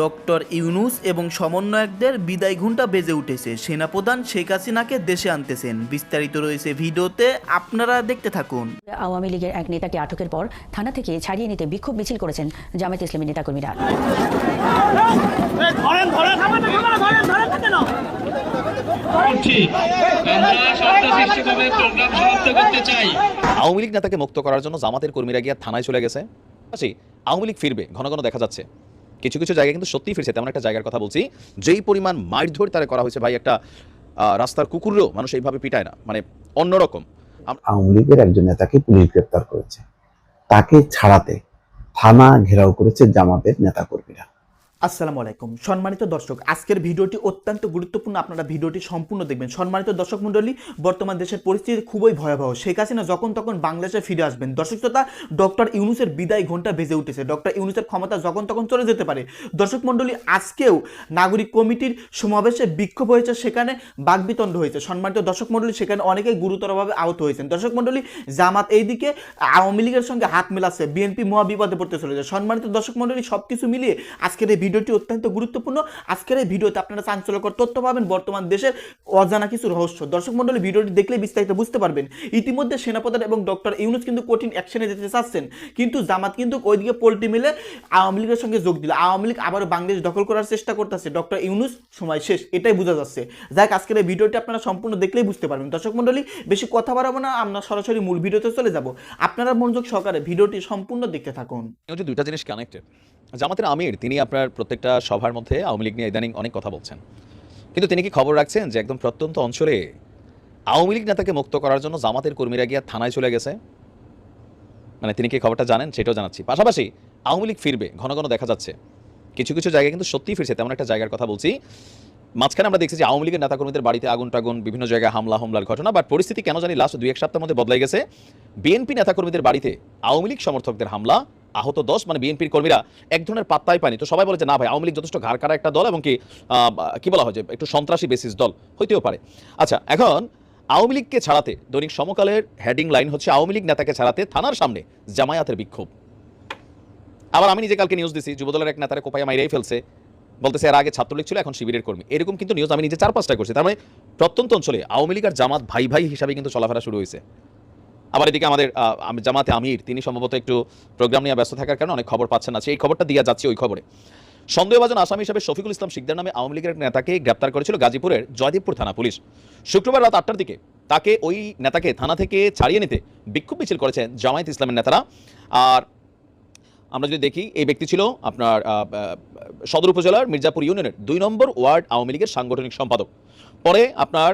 Doctor Yunus এবং সমন্বয়কদের বিদায় ঘণ্টা বেজে উঠেছে। সেনাপ্রধান শেখ হাসিনাকে দেশে আনতেছেন। বিস্তারিত রয়েছে ভিডিওতে আপনারা দেখতে থাকুন। আওয়ামী লীগের এক নেতাকে আটকের পর থানা থেকে ছাড়িয়ে নিতে বিক্ষোভ মিছিল করেছেন জামায়াত ইসলামী নেতাকর্মীরা। আওয়ামী লীগ নেতাকে মুক্ত করার জন্য জামাতের কর্মীরা গিয়ে থানায় চলে গেছে। আওয়ামী লীগ ফিরবে ঘন ঘন দেখা যাচ্ছে। কিছু কিছু জায়গায় কিন্তু সত্যি ফিরছে, তেমন একটা জায়গার কথা বলছি। যেই পরিমাণ মারধর তারা করা হয়েছে ভাই, একটা রাস্তার কুকুরও মানুষ এইভাবে পিটায় না মানে অন্যরকম। আওয়ামী লীগের একজন নেতাকে পুলিশ গ্রেপ্তার করেছে। তাকে ছাড়াতে থানা ঘেরাও করেছে জামাতের নেতাকর্মীরা। আসসালামু আলাইকুম। সম্মানিত দর্শক, আজকের ভিডিওটি অত্যন্ত গুরুত্বপূর্ণ। আপনারা ভিডিওটি সম্পূর্ণ দেখবেন। সম্মানিত দর্শক মণ্ডলী, বর্তমান দেশের পরিস্থিতি খুবই ভয়াবহ। শেখ হাসিনা যখন তখন বাংলাদেশে ফিরে আসবেন। দর্শক শ্রোতা, ডক্টর ইউনুসের বিদায় ঘণ্টা বেজে উঠেছে। ডক্টর ইউনুসের ক্ষমতা যখন তখন চলে যেতে পারে। দর্শক মণ্ডলী, আজকেও নাগরিক কমিটির সমাবেশে বিক্ষোভ হয়েছে। সেখানে বাগবিতণ্ড হয়েছে। সম্মানিত দর্শক মণ্ডলী, সেখানে অনেকেই গুরুতরভাবে আহত হয়েছেন। দর্শক মণ্ডলী, জামাত এইদিকে আওয়ামী লীগের সঙ্গে হাত মেলাচ্ছে। বিএনপি মহাবিপদে পড়তে চলেছে। সম্মানিত দর্শক মণ্ডলী সব কিছু মিলিয়ে আজকের এই ভিডিওটি অত্যন্ত গুরুত্বপূর্ণ। আজকের এই ভিডিওতে আপনারা চাঞ্চল্যকর তথ্য পাবেন। বর্তমান দেশের অজানা কিছু রহস্য। দর্শক মণ্ডলী, ভিডিওটি দেখলে বিস্তারিত বুঝতে পারবেন। ইতিমধ্যে সেনাপ্রধান এবং ডক্টর ইউনুস কিন্তু কঠিন অ্যাকশনে যেতে চাচ্ছেন। কিন্তু জামাত কিন্তু ওইদিকে পোল্টি মিলে আওয়ামী লীগের সঙ্গে যোগ দিল। আওয়ামী লীগ আবারও বাংলাদেশ দখল করার চেষ্টা করতেছে। ডক্টর ইউনুস, সময় শেষ। এটাই বোঝা যাচ্ছে। যাক, আজকের এই ভিডিওটি আপনারা সম্পূর্ণ দেখলেই বুঝতে পারবেন। দর্শক মণ্ডলী, বেশি কথা বাড়াবো না। আমরা সরাসরি মূল ভিডিওতে চলে যাব। আপনারা মনোযোগ সহকারে ভিডিওটি সম্পূর্ণ দেখতে থাকুন। দুইটা জিনিস কানেক্টেড জামাতের আমির, তিনি আপনার প্রত্যেকটা সভার মধ্যে আওয়ামী লীগ নিয়ে ইদানিং অনেক কথা বলছেন। কিন্তু তিনি কি খবর রাখছেন যে একদম প্রত্যন্ত অঞ্চলে আওয়ামী লীগ নেতাকে মুক্ত করার জন্য জামাতের কর্মীরা গিয়ে থানায় চলে গেছে? মানে তিনি কি খবরটা জানেন? সেটাও জানাচ্ছি। পাশাপাশি আওয়ামী লীগ ফিরবে, ঘন ঘন দেখা যাচ্ছে। কিছু কিছু জায়গায় কিন্তু সত্যিই ফিরছে, তেমন একটা জায়গার কথা বলছি। মাঝখানে আমরা দেখছি যে আওয়ামী লীগের নেতাকর্মীদের বাড়িতে আগুন টাগুন বিভিন্ন জায়গায় হামলা, হামলার ঘটনা বাট পরিস্থিতি কেন জানি লাস্ট দুই এক সপ্তাহের মধ্যে বদলাই গেছে। বিএনপি নেতাকর্মীদের বাড়িতে আওয়ামী লীগ সমর্থকদের হামলা আহত দশ মানে বিএনপির কর্মীরা এক ধরনের পাত্তাই পানি তো সবাই বলে যে, না ভাই, আওয়ামী লীগ যথেষ্ট ঘাড় কাটা একটা দল এবং কি কি বলা হয় যে, একটু সন্ত্রাসী বেসিস দল। হইতেও পারে। আচ্ছা এখন আওয়ামী লীগকে ছাড়াতে দৈনিক সমকালের হেডিং লাইন হচ্ছে আওয়ামী লীগ নেতাকে ছাড়াতে থানার সামনে জামায়াতের বিক্ষোভ। আবার আমি নিজে কালকে নিউজ দিছি, যুবদলের এক নেতারে কোপাইয়া মাইরেই ফেলছে। বলতেছে, এর আগে ছাত্রলীগ ছিল, এখন শিবিরের কর্মী। এরকম কিন্তু নিউজ আমি নিজে চার পাঁচটা করছি। তার মানে প্রত্যন্ত অঞ্চলে আওয়ামী লীগ আর জামাত ভাই ভাই হিসাবে কিন্তু চলাফেরা শুরু হয়েছে। আবার এদিকে আমাদের জামাতে আমির, তিনি সম্ভবত একটু প্রোগ্রাম নিয়ে ব্যস্ত থাকার কারণে অনেক খবর পাচ্ছেন না। এই খবরটা দিয়ে যাচ্ছে ওই খবরে। সন্দেহভাজন আসামি হিসেবে শফিকুল ইসলাম শিকদার নামে আওয়ামী লীগের নেতাকে গ্রেপ্তার করেছিল গাজীপুরের জয়দেবপুর থানা পুলিশ। শুক্রবার রাত আটটার দিকে তাকে ওই নেতাকে থানা থেকে ছাড়িয়ে নিতে বিক্ষোভ মিছিল করেছেন জামায়াত ইসলামের নেতারা। আর আমরা যদি দেখি, এই ব্যক্তি ছিল আপনার সদর উপজেলার মির্জাপুর ইউনিয়নের দুই নম্বর ওয়ার্ড আওয়ামী লীগের সাংগঠনিক সম্পাদক। পরে আপনার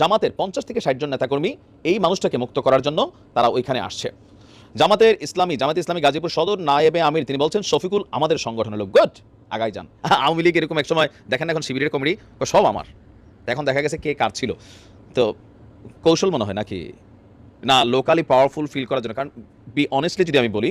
জামাতের পঞ্চাশ থেকে ষাট জন নেতাকর্মী এই মানুষটাকে মুক্ত করার জন্য তারা ওইখানে আসছে। জামাতের ইসলামী, জামাত ইসলামী গাজীপুর সদর নায়েবে আমির, তিনি বলছেন, শফিকুল, আমাদের সংগঠনের লোক, গুড, আগাই যান। আওয়ামী লীগ এরকম এক সময় দেখেন এখন শিবিরের কমিটি সব আমার। এখন দেখা গেছে কে কার ছিল। তো কৌশল মনে হয় নাকি? না লোকালি পাওয়ারফুল ফিল করার জন্য। কারণ বি অনেস্টলি যদি আমি বলি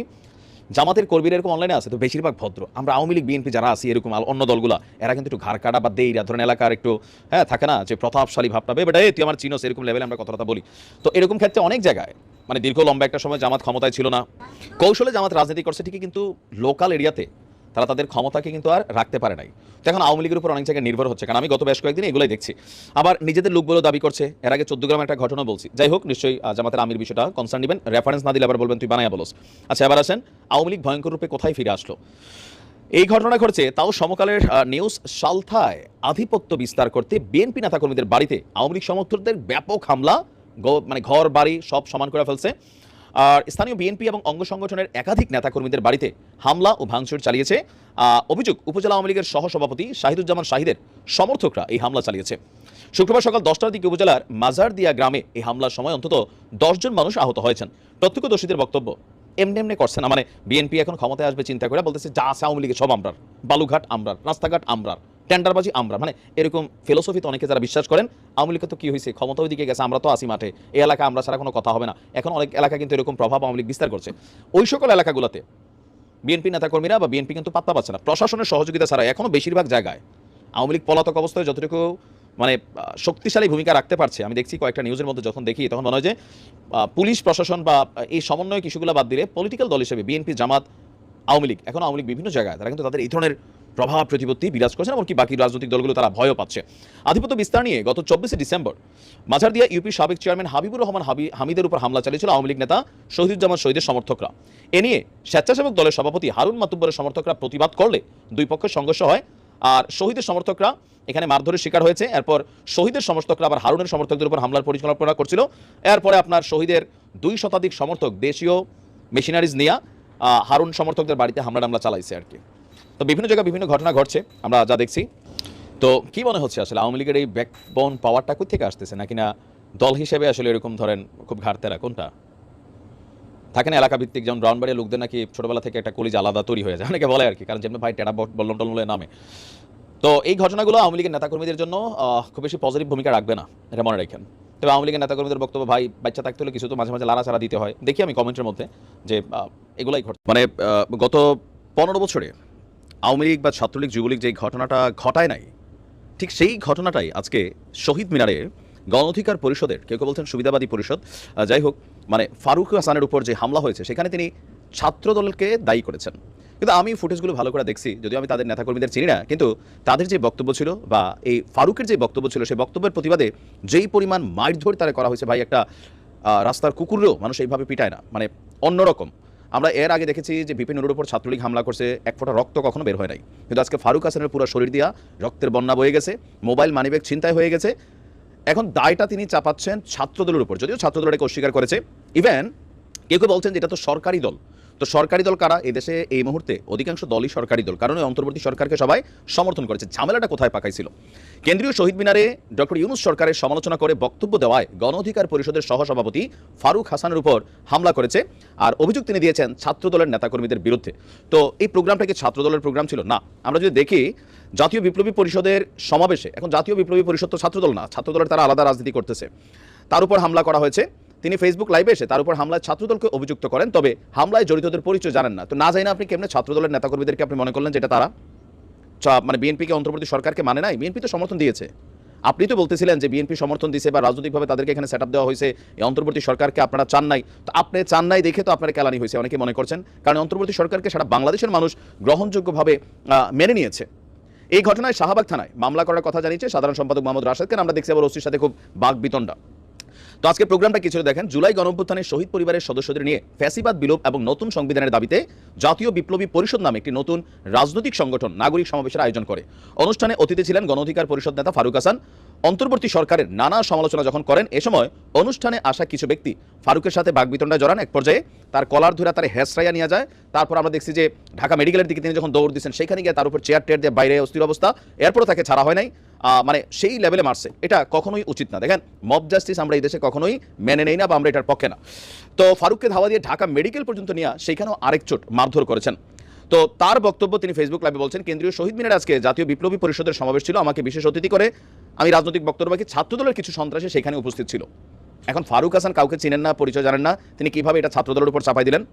জামাতের কর্মীরা এরকম অনলাইনে আছে, তো বেশিরভাগ ভদ্র। আমরা আওয়ামী লীগ, বিএনপি যারা আছি, এরকম অন্য দলগুলা, এরা কিন্তু একটু ঘাড় কাটা বা দেইরা ধরেন এলাকার একটু হ্যাঁ থাকে না, যে প্রতাপশালী ভাবটা বেটা এই তুই আমার চিনোস, এরকম লেভেলে আমরা কথাটা বলি। তো এরকম ক্ষেত্রে অনেক জায়গায় মানে দীর্ঘ লম্বা একটা সময় জামাত ক্ষমতায় ছিল না। কৌশলে জামাত রাজনীতি করছে ঠিকই, কিন্তু লোকাল এরিয়াতে তারা তাদের ক্ষমতাকে কিন্তু আর রাখতে পারে নাই। তো এখন আওয়ামী লীগের উপর অনেক জায়গায় নির্ভর হচ্ছে, কারণ আমি গত বেশ কয়েকদিন এগুলোই দেখছি। আবার নিজেদের লোকগুলো দাবি করছে, এর আগে চোদ্দ গ্রামের একটা ঘটনা বলছি। যাই হোক, নিশ্চয়ই জামাতের আমির বিষয়টা কনসার্ন নেবেন। রেফারেন্স না দিলে আবার বলবেন, তুই বানায়া বলস। আচ্ছা এবার আসেন, আওয়ামী লীগ ভয়ঙ্কর রূপে কোথায় ফিরে আসলো? এই ঘটনা ঘটছে তাও সমকালের নিউজ সালথায় আধিপত্য বিস্তার করতে বিএনপি নেতাকর্মীদের বাড়িতে। আওয়ামী লীগ সমর্থকদের ব্যাপক হামলা মানে ঘর, বাড়ি সব সমান করে ফেলছে। আর স্থানীয় বিএনপি এবং অঙ্গ সংগঠনের একাধিক নেতাকর্মীদের বাড়িতে হামলা ও ভাঙচুর চালিয়েছে। অভিযোগ, উপজেলা আওয়ামী লীগের সহসভাপতি শাহিদুজ্জামান শাহিদের সমর্থকরা এই হামলা চালিয়েছে। শুক্রবার সকাল দশটার দিকে উপজেলার মাজারদিয়া গ্রামে এই হামলার সময় অন্তত দশজন মানুষ আহত হয়েছেন। প্রত্যক্ষদর্শীদের বক্তব্য এমনি এমনি করছে না। মানে বিএনপি এখন ক্ষমতায় আসবে চিন্তা করে বলতেছে, যা আছে আওয়ামী লীগের সব আমরার। বালুঘাট আমরার, রাস্তাঘাট আমরার, টেন্ডারবাজি আমরা মানে এরকম ফিলোসফিতে অনেকে যারা বিশ্বাস করেন, আওয়ামী লীগ তো কি হয়েছে ক্ষমতা ওইদিকে গেছে, আমরা তো আসি মাঠে। এই এলাকা আমরা ছাড়া কোনো কথা হবে না। এখন অনেক এলাকা কিন্তু এরকম প্রভাব আওয়ামী লীগ বিস্তার করছে। ওই সকল এলাকাগুলোতে বিএনপি নেতাকর্মীরা বা বিএনপি কিন্তু পাত্তা পাচ্ছে না। প্রশাসনের সহযোগিতা ছাড়া এখনও বেশিরভাগ জায়গায় আওয়ামী লীগ পলাতক অবস্থায় যতটুকু মানে শক্তিশালী ভূমিকা রাখতে পারছে। আমি দেখছি কয়েকটা নিউজের মধ্যে যখন দেখি, তখন মনে হয় যে পুলিশ, প্রশাসন বা এই সমন্বয় কিছুগুলো বাদ দিলে পলিটিক্যাল দল হিসেবে বিএনপি জামাত, আওয়ামী লীগ, এখন আওয়ামী লীগ বিভিন্ন জায়গায়, তারা কিন্তু তাদের এই ধরনের প্রভাব, প্রতিপত্তি বিরাজ করছেন এমনকি বাকি রাজনৈতিক দলগুলো তারা ভয়ও পাচ্ছে। আধিপত্য বিস্তার নিয়ে গত চব্বিশে ডিসেম্বর, মাঝারদিয়া ইউপি সাবেক চেয়ারম্যান হাবিবুর রহমান হাবি, হামিদের উপর হামলা চালিয়েছিল আওয়ামী লীগ নেতা শহীদুজ্জামান শহীদের সমর্থকরা। এ নিয়ে স্বেচ্ছাসেবক দলের সভাপতি হারুন মাতুব্বরের সমর্থকরা প্রতিবাদ করলে দুই পক্ষের সংঘর্ষ হয়। আর শহীদের সমর্থকরা এখানে মারধরের শিকার হয়েছে। এরপর শহীদের সমর্থকরা আবার হারুনের সমর্থকদের উপর হামলার পরিকল্পনা করছিল। এরপরে আপনার শহীদের দুই শতাধিক সমর্থক দেশীয় মেশিনারিজ নিয়ে হারুন সমর্থকদের বাড়িতে হামলা টামলা চালাইছে আর কি। তো বিভিন্ন জায়গায় বিভিন্ন ঘটনা ঘটছে, আমরা যা দেখছি। তো কি মনে হচ্ছে আসলে আওয়ামী লীগের এই ব্যাকবোন পাওয়ারটা কোথা থেকে আসতেছে? নাকি না দল হিসেবে আসলে এরকম ধরেন খুব ঘাটতেরা কোনটা? থাকে না এলাকা ভিত্তিক যেমন ব্রাউনবাড়িয়া লোকদের নাকি ছোটবেলা থেকে একটা কলিজ আলাদা তৈরি হয়ে যায়। অনেকে বলে আর কি, কারণ যেমন ভাই টেরা বল্লম টলমলে নামে। তো এই ঘটনাগুলো আওয়ামী লীগের নেতাকর্মীদের জন্য খুব বেশি পজিটিভ ভূমিকা রাখবে না, এটা মনে রাখেন। তবে আওয়ামী লীগের নেতাকর্মীদের বক্তব্য, ভাই, বাচ্চা থাকতে হলে কিছু তো মাঝে মাঝে লাড়াচাড়া দিতে হয়। দেখি আমি কমেন্টের মধ্যে যে এগুলাই ঘট মানে গত পনেরো বছরে আওয়ামী লীগ বা ছাত্রলীগ, যুবলীগ যে ঘটনাটা ঘটায় নাই, ঠিক সেই ঘটনাটাই আজকে শহীদ মিনারে গণ অধিকার পরিষদের, কেউ কেউ বলছেন সুবিধাবাদী পরিষদ যাই হোক মানে ফারুক হাসানের উপর যে হামলা হয়েছে, সেখানে তিনি ছাত্র দলকে দায়ী করেছেন। কিন্তু আমি ফুটেজগুলো ভালো করে দেখছি, যদিও আমি তাদের নেতাকর্মীদের চিনি না, কিন্তু তাদের যে বক্তব্য ছিল বা এই ফারুকের যে বক্তব্য ছিল সেই বক্তব্যের প্রতিবাদে যেই পরিমাণ মারধর তারা করা হয়েছে, ভাই, একটা রাস্তার কুকুরেও মানুষ এইভাবে পিটায় না। মানে অন্যরকম। আমরা এর আগে দেখেছি যে বিপিন নুরের উপর ছাত্রলীগ হামলা করছে, এক ফোঁটা রক্ত কখনো বের হয় নাই। কিন্তু আজকে ফারুক হাসানের পুরো শরীর দিয়া রক্তের বন্যা বয়ে গেছে, মোবাইল মানিব্যাগ ছিনতাই হয়ে গেছে এখন দায়টা তিনি চাপাচ্ছেন ছাত্রদলের উপর, যদিও ছাত্রদল এটাকে অস্বীকার করেছে। ইভেন কেউ কেউ বলছেন যে এটা তো সরকারি দল। তো সরকারি দল কারা? এই দেশে এই মুহূর্তে অধিকাংশ দলই সরকারি দল। কারণ অন্তর্বর্তী সরকারকে সবাই সমর্থন করেছে। ঝামেলাটা কোথায় পাকাইছিল? কেন্দ্রীয় শহীদ মিনারে ডক্টর ইউনুস সরকারের সমালোচনা করে বক্তব্য দেওয়ায় গণ অধিকার পরিষদের সহসভাপতি ফারুক হাসানের উপর হামলা করেছে। আর অভিযোগ তিনি দিয়েছেন ছাত্রদলের নেতাকর্মীদের বিরুদ্ধে। তো এই প্রোগ্রামটা কি ছাত্রদলের প্রোগ্রাম ছিল? না। আমরা যদি দেখি জাতীয় বিপ্লবী পরিষদের সমাবেশে, এখন জাতীয় বিপ্লবী পরিষদ তো ছাত্রদল না, ছাত্রদলের তারা আলাদা রাজনীতি করতেছে। তার উপর হামলা করা হয়েছে। তিনি ফেসবুক লাইভে এসে তার উপর হামলায় ছাত্রদলকে অভিযুক্ত করেন। তবে হামলায় জড়িতদের পরিচয় জানেন না। তো না জানি না আপনি কেমনে ছাত্রদলের নেতাকর্মীদেরকে আপনি মনে করলেন যেটা তারা? মানে বিএনপিকে অন্তর্বর্তী সরকারকে মানে নাই? বিএনপি তো সমর্থন দিয়েছে। আপনি তো বলতেছিলেন যে বিএনপি সমর্থন দিয়েছে বা রাজনৈতিকভাবে তাদেরকে এখানে সেট দেওয়া হয়েছে। এই অন্তর্বর্তী সরকারকে আপনারা চান নাই। তো আপনি চান নাই দেখে তো আপনার কেলানি হয়েছে, অনেকে মনে করছেন। কারণ অন্তর্বর্তী সরকারকে সারা বাংলাদেশের মানুষ গ্রহণযোগ্যভাবে মেনে নিয়েছে। এই ঘটনায় শাহবাগ থানায় মামলা করার কথা জানিয়েছে সাধারণ সম্পাদক মোহাম্মদ রাশেদকে। আমরা দেখছি আবার ওসির সাথে খুব বাঘ বিতণ্ডা তো আজকে প্রোগ্রামটা কিছু দেখেন? জুলাই গণঅভ্যুত্থানের শহীদ পরিবারের সদস্যদের নিয়ে ফ্যাসিবাদ, বিলোপ এবং নতুন সংবিধানের দাবিতে জাতীয় বিপ্লবী পরিষদ নামে একটি নতুন রাজনৈতিক সংগঠন নাগরিক সমাবেশের আয়োজন করে। অনুষ্ঠানে অতিথি ছিলেন গণ অধিকার পরিষদ নেতা ফারুক হাসান অন্তর্বর্তী সরকারের নানা সমালোচনা যখন করেন, এ সময় অনুষ্ঠানে আসা কিছু ব্যক্তি ফারুকের সাথে বাগবিতণ্ডায় জড়ান। এক পর্যায়ে তার কলার ধরে তার হেসরাইয়া নিয়ে যায়। তারপর আমরা দেখছি যে ঢাকা মেডিকেলের দিকে তিনি যখন দৌড় দিচ্ছেন, সেখানে গিয়ে তার উপর চেয়ার টেয়ার দিয়ে বাইরে অস্থির অবস্থা। এরপরও তাকে ছাড়া হয় নাই। মানে সেই লেভেলে মারছে। এটা কখনোই উচিত না। দেখেন, মব জাস্টিস আমরা এই দেশে কখনোই মেনে নেই না বা আমরা এটার পক্ষে না। তো ফারুককে ধাওয়া দিয়ে ঢাকা মেডিকেল পর্যন্ত নিয়ে সেখানেও আরেক চোট মারধর করেছেন। তো তার বক্তব্য তিনি ফেসবুক লাইভে বলছেন, কেন্দ্রীয় শহীদ মিনার আজকে জাতীয় বিপ্লবী পরিষদের সমাবেশ ছিল। আমাকে বিশেষ অতিথি করে আমি রাজনৈতিক বক্তব্য বাকি ছাত্রদলের কিছু সন্ত্রাসী সেখানে উপস্থিত ছিল। এখন ফারুক হাসান কাউকে চিনেন না, পরিচয় জানেন না। তিনি কীভাবে এটা ছাত্রদলের উপর চাপাই দিলেন?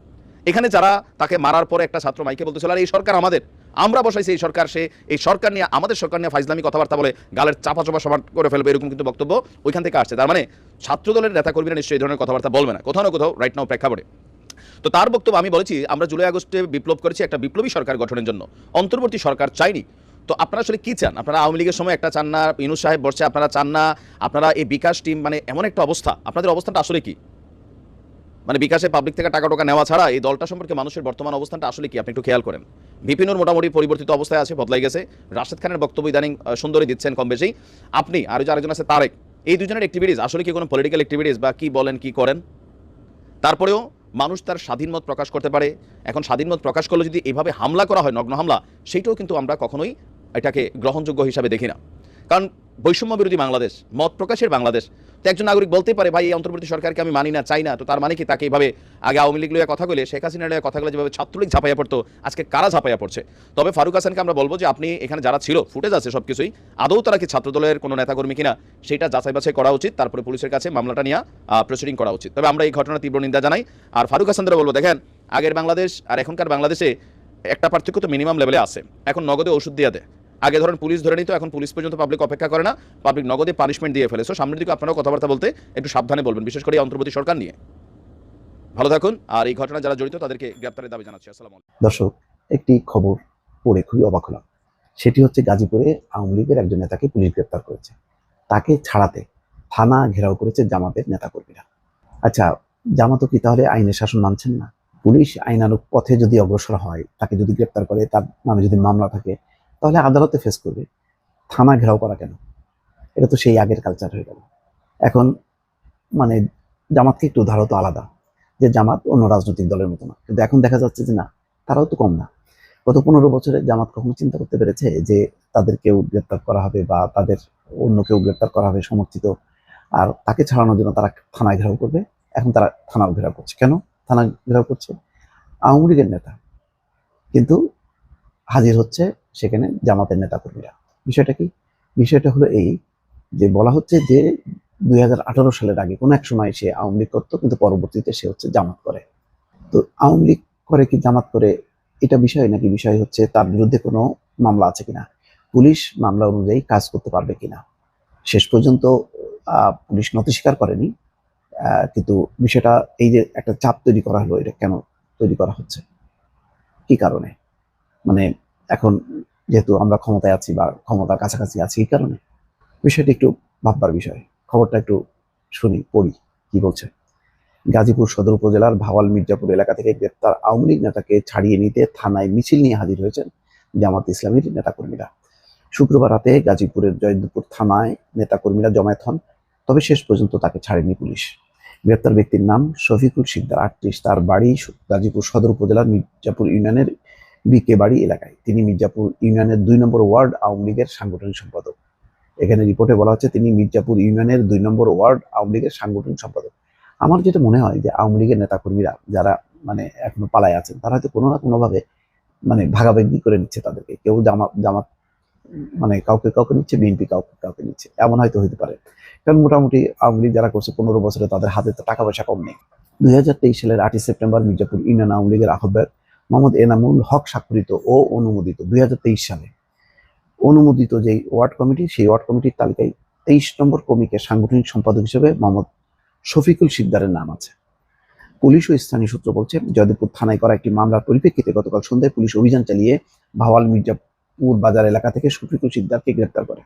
এখানে যারা তাকে মারার পরে একটা ছাত্র মাইকে বলতে বলতেছিল আর এই সরকার আমাদের। আমরা বসাইছি এই সরকার, সে এই সরকার নিয়ে, আমাদের সরকার নিয়ে ফাইজলামি কথাবার্তা বলে গালের চাপা চাপা সমান করে ফেলবে, এরকম কিন্তু বক্তব্য ওইখান থেকে আসছে। তার মানে ছাত্রদলের নেতাকর্মীরা নিশ্চয়ই এই ধরনের কথাবার্তা বলবে না। কোথাও না কোথাও রাইট নাও প্রেক্ষাপটে। তো তার বক্তব্য আমি বলেছি, আমরা জুলাই আগস্টে বিপ্লব করেছি একটা বিপ্লবী সরকার গঠনের জন্য। অন্তর্বর্তী সরকার চাইনি তো আপনারা আসলে কি চান? আপনারা আওয়ামী লীগের সময় একটা চান না ইনুস সাহেব বসছে আপনারা চান না, আপনারা এই বিকাশ টিম মানে এমন একটা অবস্থা। আপনাদের অবস্থানটা আসলে কি? মানে বিকাশে পাবলিক থেকে টাকা টাকা নেওয়া ছাড়া এই দলটা সম্পর্কে মানুষের বর্তমান অবস্থানটা আসলে কি? আপনি একটু খেয়াল করেন। বিপিনুর মোটামুটি পরিবর্তিত অবস্থায় আছে, বদলাই গেছে। রাশেদ খানের বক্তব্য ইদানিং সুন্দরী দিচ্ছেন কম বেশি। আপনি আর ওই যে আরেকজন আছে, তারেক, এই দুজনের অ্যাক্টিভিটিস আসলে কি কোনো পলিটিক্যাল অ্যাক্টিভিটিস বা কি বলেন, কি করেন? তারপরেও মানুষ তার স্বাধীন মত প্রকাশ করতে পারে। এখন স্বাধীন মত প্রকাশ করলে যদি এভাবে হামলা করা হয়, নগ্ন হামলা, সেইটাও কিন্তু আমরা কখনোই এটাকে গ্রহণযোগ্য হিসাবে দেখি না। কারণ বৈষম্য বিরোধী বাংলাদেশ, মত প্রকাশের বাংলাদেশ তো একজন নাগরিক বলতেই পারে, ভাই, এই অন্তর্বর্তী সরকারকে আমি মানি না, চাই না। তো তার মানে কি? তাকে এইভাবে আগে আওয়ামী লীগ কথা বলে শেখ হাসিনা লইয়া কথা বলে যেভাবে ছাত্রলীগ ঝাঁপাইয়া পড়তো, আজকে কারা ঝাঁপাইয়া পড়ছে? তবে ফারুক হাসানকে আমরা বলব যে, আপনি এখানে যারা ছিল, ফুটেজ আছে সব কিছুই আদৌ তারা কি ছাত্রদলের কোনো নেতাকর্মী কিনা, সেটা যাচাই বাছাই করা উচিত। তারপরে পুলিশের কাছে মামলাটা নিয়ে প্রসিডিং করা উচিত। তবে আমরা এই ঘটনার তীব্র নিন্দা জানাই। আর ফারুক হাসানদের বলব, দেখেন, আগের বাংলাদেশ আর এখনকার বাংলাদেশে একটা পার্থক্য তো মিনিমাম লেভেলে আছে। এখন নগদে ওষুধ দিয়ে দেয়। আগে ধরেন পুলিশ ধরে নিত, এখন পুলিশ পর্যন্ত পাবলিক অপেক্ষা করে না পাবলিক নগদে পানিশমেন্ট দিয়ে ফেলে সো সামনের দিকে আপনারাও কথাবার্তা বলতে একটু সাবধানে বলবেন, বিশেষ করে অন্তর্বর্তী সরকার নিয়ে। ভালো থাকুন, আর এই ঘটনা যারা জড়িত, তাদেরকে গ্রেপ্তারের দাবি জানাচ্ছি। আসসালাম দর্শক, একটি খবর পড়ে খুবই অবাক হলাম। সেটি হচ্ছে গাজীপুরে আওয়ামী লীগের একজন নেতাকে পুলিশ গ্রেপ্তার করেছে। তাকে ছাড়াতে থানা ঘেরাও করেছে জামাতের নেতাকর্মীরা। আচ্ছা জামাতও কি তাহলে আইনের শাসন মানছেন না? পুলিশ আইনানুক পথে যদি অগ্রসর হয়, তাকে যদি গ্রেপ্তার করে, তার নামে যদি মামলা থাকে তাহলে আদালতে ফেস করবে। থানা ঘেরাও করা কেন? এটা তো সেই আগের কালচার হয়ে গেল। এখন মানে জামাতকে একটু ধারো তো আলাদা, যে জামাত অন্য রাজনৈতিক দলের মতো না। কিন্তু এখন দেখা যাচ্ছে যে না, তারাও তো কম না। গত পনেরো বছরে জামাত কখনো চিন্তা করতে পেরেছে যে তাদের কেউ গ্রেপ্তার করা হবে বা তাদের অন্য কেউ গ্রেপ্তার করা হবে সমর্থিত? আর তাকে ছাড়ানোর জন্য তারা থানায় ঘেরাও করবে? এখন তারা থানাও ঘেরাও করছে। কেন থানা ঘেরাও করছে? আওয়ামী লীগের নেতা। কিন্তু হাজির হচ্ছে সেখানে জামাতের নেতাকর্মীরা। বিষয়টা কি? বিষয়টা হলো এই যে বলা হচ্ছে যে দুই হাজার আঠারো সালের আগে কোনো এক সময় সে আওয়ামী লীগ করতো, কিন্তু পরবর্তীতে সে হচ্ছে জামাত করে। তো আওয়ামী লীগ করে কি জামাত করে, এটা বিষয় নাকি বিষয় হচ্ছে তার বিরুদ্ধে কোনো মামলা আছে কিনা? পুলিশ মামলা অনুযায়ী কাজ করতে পারবে কিনা? শেষ পর্যন্ত পুলিশ নথি স্বীকার করেনি। কিন্তু বিষয়টা এই যে একটা চাপ তৈরি করা হলো, এটা কেন তৈরি করা হচ্ছে? কি কারণে? মানে এখন যেহেতু আমরা ক্ষমতায় আছি বা ক্ষমতার কাছাকাছি আছি এই কারণে। বিষয়টি একটু ভাববার বিষয়। খবরটা একটু শুনি, পড়ি, কি বলছে? গাজীপুর সদর উপজেলার ভাওয়াল মির্জাপুর এলাকা থেকে গ্রেপ্তার আওয়ামী লীগ নেতাকে ছাড়িয়ে নিতে থানায় মিছিল নিয়ে হাজির হয়েছেন জামাত ইসলামীর নেতাকর্মীরা। শুক্রবার রাতে গাজীপুরের জয়দেবপুর থানায় নেতাকর্মীরা জমায়েত হন, তবে শেষ পর্যন্ত তাকে ছাড়েনি পুলিশ। গ্রেপ্তার ব্যক্তির নাম শফিকুল শিকদার, আটত্রিশ। তার বাড়ি গাজীপুর সদর উপজেলার মির্জাপুর ইউনিয়নের বিকে বাড়ি এলাকায়। তিনি মির্জাপুর ইউনিয়নের দুই নম্বর ওয়ার্ড আওয়ামী লীগের সাংগঠনিক সম্পাদক। এখানে রিপোর্টে বলা হচ্ছে, তিনি মির্জাপুর ইউনিয়নের দুই নম্বর ওয়ার্ড আওয়ামী লীগের সাংগঠনিক সম্পাদক। আমার যেটা মনে হয় যে আওয়ামী লীগের নেতাকর্মীরা যারা মানে এখনও পালায় আছেন, তারা হয়তো কোনো না কোনোভাবে মানে ভাগাভাগি করে নিচ্ছে তাদেরকে। কেউ জামা জামাত মানে কাউকে কাউকে নিচ্ছে, বিএনপি কাউকে কাউকে নিচ্ছে। এমন হয়তো হতে পারে। কারণ মোটামুটি আওয়ামী লীগ যারা করছে, পনেরো বছরে তাদের হাতে তো টাকা পয়সা কম নেই। দুই হাজার তেইশ সালের আটই সেপ্টেম্বর মির্জাপুর ইউনিয়ন আওয়ামী লীগের আহ্বায়ক মোহাম্মদ এনামুল হক স্বাক্ষরিত ও অনুমোদিত দুই হাজার তেইশ সালে। অনুমোদিত যে ওয়ার্ড কমিটি, সেই ওয়ার্ড কমিটির তালিকায় তেইশ নম্বর কমিটির সাংগঠনিক সম্পাদক হিসেবে মোহাম্মদ শফিকুল শিকদারের নাম আছে। পুলিশ ও স্থানীয় সূত্র বলছে, জয়দেবপুর থানায় করা একটি মামলার পরিপ্রেক্ষিতে গতকাল সন্ধ্যায় পুলিশ অভিযান চালিয়ে ভাওয়াল মির্জাপুর বাজার এলাকা থেকে শফিকুল শিকদারকে গ্রেপ্তার করে।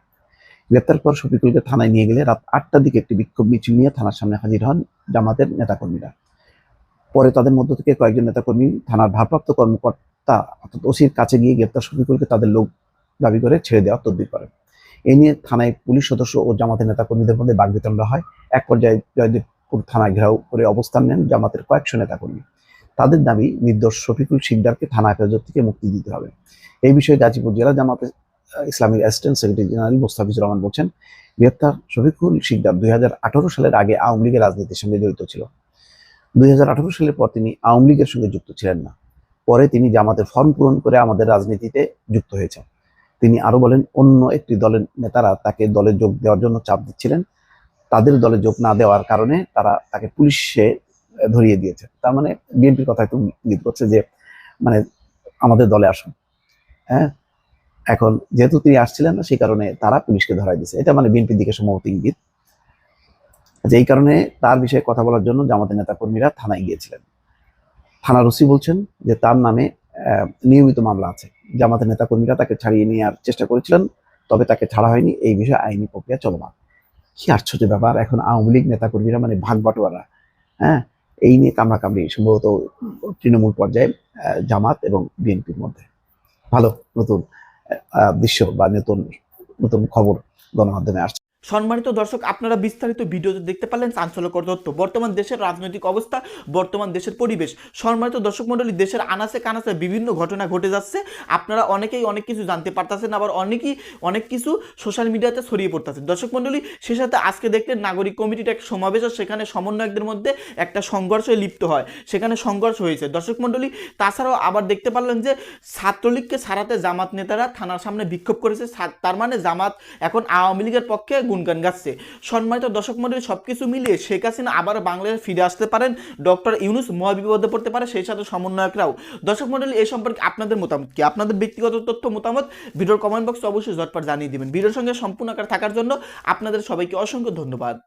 গ্রেপ্তার পর শফিকুলকে থানায় নিয়ে গেলে রাত আটটার দিকে একটি বিক্ষোভ মিছিল নিয়ে থানার সামনে হাজির হন জামাতের নেতাকর্মীরা। পরে তাদের মধ্য থেকে কয়েকজন নেতাকর্মী, থানার ভারপ্রাপ্ত কর্মকর্তা অর্থাৎ ওসির কাছে গিয়ে গ্রেপ্তার শফিকুলকে তাদের লোক দাবি করে ছেড়ে দেওয়ার তদবির করেন। এ নিয়ে থানায় পুলিশ সদস্য ও জামাতের নেতাকর্মীদের মধ্যে বাগবিতণ্ড হয়। এক পর্যায়ে জয়দেবপুর থানায় ঘেরাও করে অবস্থান নেন জামাতের কয়েকশো নেতাকর্মী। তাদের দাবি, নির্দোষ শফিকুল শিকদারকে থানা হেফাজত থেকে মুক্তি দিতে হবে। এই বিষয়ে গাজীপুর জেলা জামাতে ইসলামীর assistant secretary general Mostafizur Rahman বলছেন, গ্রেপ্তার শফিকুল শিকদার দুই সালের আগে আওয়ামী লীগের রাজনীতির সঙ্গে জড়িত ছিল। দুই হাজার আঠারো সালের পর তিনি আওয়ামী লীগের সঙ্গে যুক্ত ছিলেন না। পরে তিনি জামাতের ফর্ম পূরণ করে আমাদের রাজনীতিতে যুক্ত হয়েছেন। তিনি আরও বলেন, অন্য একটি দলের নেতারা তাকে দলে যোগ দেওয়ার জন্য চাপ দিচ্ছিলেন। তাদের দলে যোগ না দেওয়ার কারণে তারা তাকে পুলিশে ধরিয়ে দিয়েছে। তার মানে বিএনপির কথা একটু ইঙ্গিত করছে যে মানে আমাদের দলে আসুন। হ্যাঁ? এখন যেহেতু তিনি আসছিলেন না, সেই কারণে তারা পুলিশকে ধরাই দিয়েছে। এটা মানে বিএনপির দিকে সম্ভবত ইঙ্গিত। যেই কারণে তার বিষয়ে কথা বলার জন্য জামাতের নেতা কর্মীরা থানায় গিয়েছিলেন। থানার ওসি বলছেন যে তার নামে নিয়মিত মামলা আছে। জামাতের নেতা কর্মীরা তাকে ছাড়িয়ে নেওয়ার চেষ্টা করেছিলেন, তবে তাকে ছাড়া হয়নি। এই বিষয়ে আইনি প্রক্রিয়া চলমান। কি আশ্চর্য ব্যাপার, এখন আওয়ামী লীগ নেতা কর্মীরা মানে ভাগ বাটোয়ারা হ্যাঁ? এই নিয়ে কামড়াকামড়ি, সম্ভবত তৃণমূল পর্যায়ে জামাত এবং বিএনপির মধ্যে। ভালো, নতুন দৃশ্য বা নতুন নতুন খবর গণমাধ্যমে আসছে। সম্মানিত দর্শক, আপনারা বিস্তারিত ভিডিওতে দেখতে পারলেন চাঞ্চল্যকর তথ্য। বর্তমান দেশের রাজনৈতিক অবস্থা, বর্তমান দেশের পরিবেশ। সম্মানিত দর্শক মণ্ডলী, দেশের আনাচে কানাচে বিভিন্ন ঘটনা ঘটে যাচ্ছে। আপনারা অনেকেই অনেক কিছু জানতে পারতেছেন, আবার অনেকেই অনেক কিছু সোশ্যাল মিডিয়াতে ছড়িয়ে পড়তেছে দর্শক মণ্ডলী সে সাথে আজকে দেখলেন নাগরিক কমিটির এক সমাবেশ সেখানে সমন্বয়কদের মধ্যে একটা সংঘর্ষে লিপ্ত হয়। সেখানে সংঘর্ষ হয়েছে। দর্শক মণ্ডলী, তাছাড়াও আবার দেখতে পারলেন যে, ছাত্রলীগকে সারাতে জামাত নেতারা থানার সামনে বিক্ষোভ করেছে। তার মানে জামাত এখন আওয়ামী লীগের পক্ষে গুনগান গাচ্ছে। সম্মানিত দর্শক মন্ডলী সব কিছু মিলিয়ে শেখ হাসিনা আবার বাংলাদেশে ফিরে আসতে পারেন। ডক্টর ইউনুস মহাবিপদে পড়তে পারে, সেই সাথে সমন্বয়করাও। দর্শক মন্ডলী এই সম্পর্কে আপনাদের মতামত কি? আপনাদের ব্যক্তিগত তথ্য, মতামত ভিডিওর কমেন্ট বক্সে অবশ্যই ঝটপট জানিয়ে দিবেন। ভিডিওর সঙ্গে সম্পূর্ণ আকার থাকার জন্য আপনাদের সবাইকে অসংখ্য ধন্যবাদ।